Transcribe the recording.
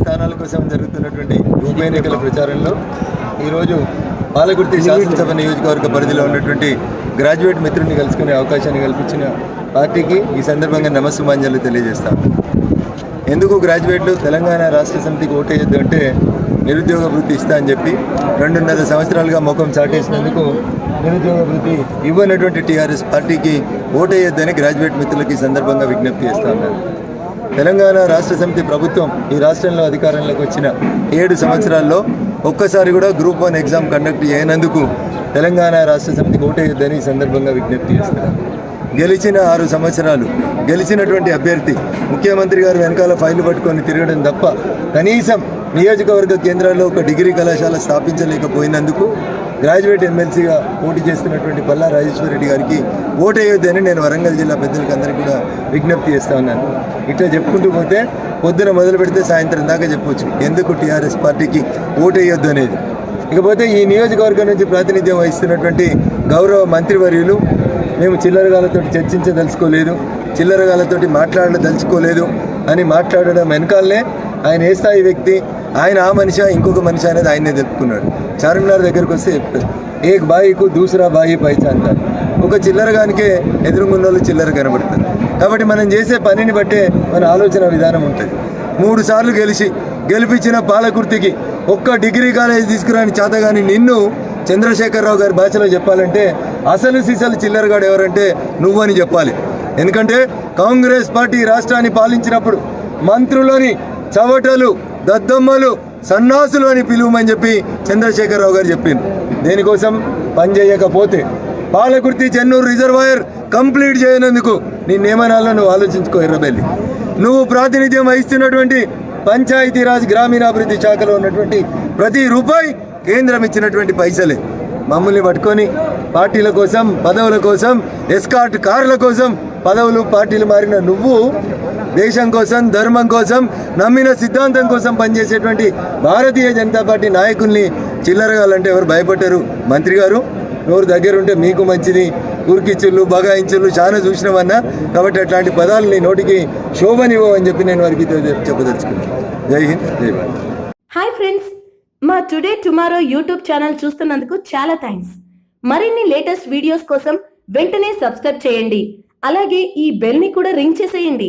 స్థానాల కోసం జరుగుతున్నటువంటి ఉప ఎన్నికల ప్రచారంలో ఈరోజు పాలకుర్తి శాసనసభ నియోజకవర్గ పరిధిలో ఉన్నటువంటి గ్రాడ్యుయేట్ మిత్రుని కలుసుకునే అవకాశాన్ని కల్పించిన పార్టీకి ఈ సందర్భంగా నమస్సుమాంజలు తెలియజేస్తాం. ఎందుకు గ్రాడ్యుయేట్లు తెలంగాణ రాష్ట్ర సమితికి ఓటేయొద్దు అంటే నిరుద్యోగ వృత్తి ఇస్తా అని చెప్పి రెండున్నర సంవత్సరాలుగా ముఖం చాటేసినందుకు నిరుద్యోగ వృత్తి ఇవ్వనటువంటి టీఆర్ఎస్ పార్టీకి ఓటేయొద్దని గ్రాడ్యుయేట్ మిత్రులకి ఈ సందర్భంగా విజ్ఞప్తి చేస్తా ఉన్నారు. తెలంగాణ రాష్ట్ర సమితి ప్రభుత్వం ఈ రాష్ట్రంలో అధికారంలోకి వచ్చిన ఏడు సంవత్సరాల్లో ఒక్కసారి కూడా గ్రూప్ వన్ ఎగ్జామ్ కండక్ట్ చేయనందుకు తెలంగాణ రాష్ట్ర సమితి ఓటేయొద్దని ఈ సందర్భంగా విజ్ఞప్తి చేస్తున్నారు. గెలిచిన ఆరు సంవత్సరాలు గెలిచినటువంటి అభ్యర్థి ముఖ్యమంత్రి గారు వెనకాల ఫైల్ పట్టుకొని తిరగడం తప్ప కనీసం నియోజకవర్గ కేంద్రాల్లో ఒక డిగ్రీ కళాశాల స్థాపించలేకపోయినందుకు గ్రాడ్యుయేట్ ఎమ్మెల్సీగా పోటీ చేస్తున్నటువంటి పల్లా రాజేశ్వరరెడ్డి గారికి ఓటేయొద్దని నేను వరంగల్ జిల్లా పెద్దలకి అందరికీ కూడా విజ్ఞప్తి చేస్తా ఉన్నాను. ఇట్లా చెప్పుకుంటూ పోతే పొద్దున మొదలు పెడితే సాయంత్రం దాకా చెప్పొచ్చు. ఎందుకు టీఆర్ఎస్ పార్టీకి ఓటేయొద్దు అనేది? ఇకపోతే ఈ నియోజకవర్గం నుంచి ప్రాతినిధ్యం వహిస్తున్నటువంటి గౌరవ మంత్రివర్యులు మేము చిల్లరగాలతో చర్చించదలుచుకోలేదు చిల్లరగాలతోటి మాట్లాడదలుచుకోలేదు అని మాట్లాడడం వెనకాలనే ఆయన ఏ స్థాయి వ్యక్తి ఆయన ఆ మనిషి ఇంకొక మనిషి అనేది ఆయనే తెలుపుకున్నాడు. చార్మినార్ దగ్గరకు వస్తే చెప్తారు ఏక్ బాయికు దూసరా బాయి పైచా అంటారు. ఒక చిల్లరగానికే ఎదురుగున్న వాళ్ళు చిల్లర కనబడుతుంది. కాబట్టి మనం చేసే పనిని బట్టే మన ఆలోచన విధానం ఉంటుంది. మూడు సార్లు గెలిచి గెలిపించిన పాలకుర్తికి ఒక్క డిగ్రీ కాలేజ్ తీసుకురాని చేతగాని నిన్ను చంద్రశేఖరరావు గారి భాషలో చెప్పాలంటే అసలు సీసలు చిల్లరగాడు ఎవరంటే నువ్వు అని చెప్పాలి. ఎందుకంటే కాంగ్రెస్ పార్టీ రాష్ట్రాన్ని పాలించినప్పుడు మంత్రులని చవటలు దద్దమ్మలు సన్నాసులు అని పిలువమని చెప్పి చంద్రశేఖరరావు గారు చెప్పింది దేనికోసం? పని చేయకపోతే. పాలకుర్తి చెన్నూరు రిజర్వాయర్ కంప్లీట్ చేయనందుకు నిన్నేమనాలో నువ్వు ఆలోచించుకో ఎర్రబెల్లి. నువ్వు ప్రాతినిధ్యం వహిస్తున్నటువంటి పంచాయతీరాజ్ గ్రామీణాభివృద్ధి శాఖలో ఉన్నటువంటి ప్రతి రూపాయి కేంద్రం ఇచ్చినటువంటి పైసలే. మమ్మల్ని పట్టుకొని పార్టీల కోసం పదవుల కోసం ఎస్కాట్ కార్ల కోసం పదవులు పార్టీలు మారిన నువ్వు దేశం కోసం ధర్మం కోసం నమ్మిన సిద్ధాంతం కోసం పనిచేసేటువంటి భారతీయ జనతా పార్టీ నాయకుల్ని చిల్లరగాలంటే ఎవరు భయపడ్డారు? మంత్రి గారు నోరు దగ్గర ఉంటే మీకు మంచిది. ఉరికిచ్చుళ్ళు బగాయించుళ్ళు చాలా చూసినవన్నా. కాబట్టి అట్లాంటి పదాలు నీ నోటికి శోభనివ్వని చెప్పి నేను వారికి చెప్పదలుచుకున్నాను జై హింద్ జై భారత్. హాయ్ ఫ్రెండ్స్ మా టుడే టుమారో యూట్యూబ్ ఛానల్ చూస్తున్నందుకు చాలా థ్యాంక్స్ మరిన్ని లేటెస్ట్ వీడియోస్ కోసం వెంటనే సబ్స్క్రైబ్ చేయండి. అలాగే ఈ బెల్ని కూడా రింగ్ చేసేయండి.